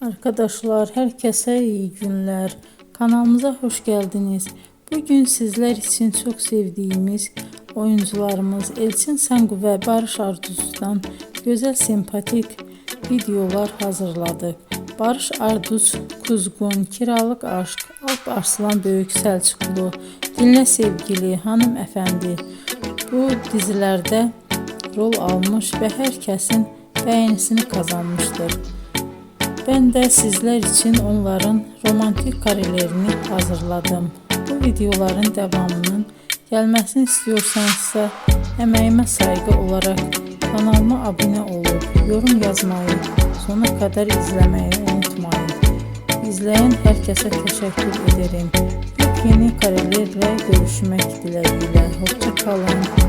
Arkadaşlar herkese iyi günler. Kanalımıza hoş geldiniz. Bugün sizler için çok sevdiğimiz oyuncularımız Elçin Sangu ve Barış Arduz'dan güzel sempatik videolar hazırladık. Barış Arduz, Kuzgun, Kiralık Aşk, Alp Arslan Böyük Selçuklu, Dinle Sevgili, Hanımefendi bu dizilerde rol almış ve herkesin beğenisini kazanmıştır. Ben de sizler için onların romantik karelerini hazırladım. Bu videoların devamının gelmesini istiyorsanızsa emeğime saygı olarak kanalıma abone olup yorum yazmayı sona kadar izlemeyi unutmayın. İzleyen herkese teşekkür ederim. Yepyeni karelerle görüşmek dileğiyle. Hoşça kalın.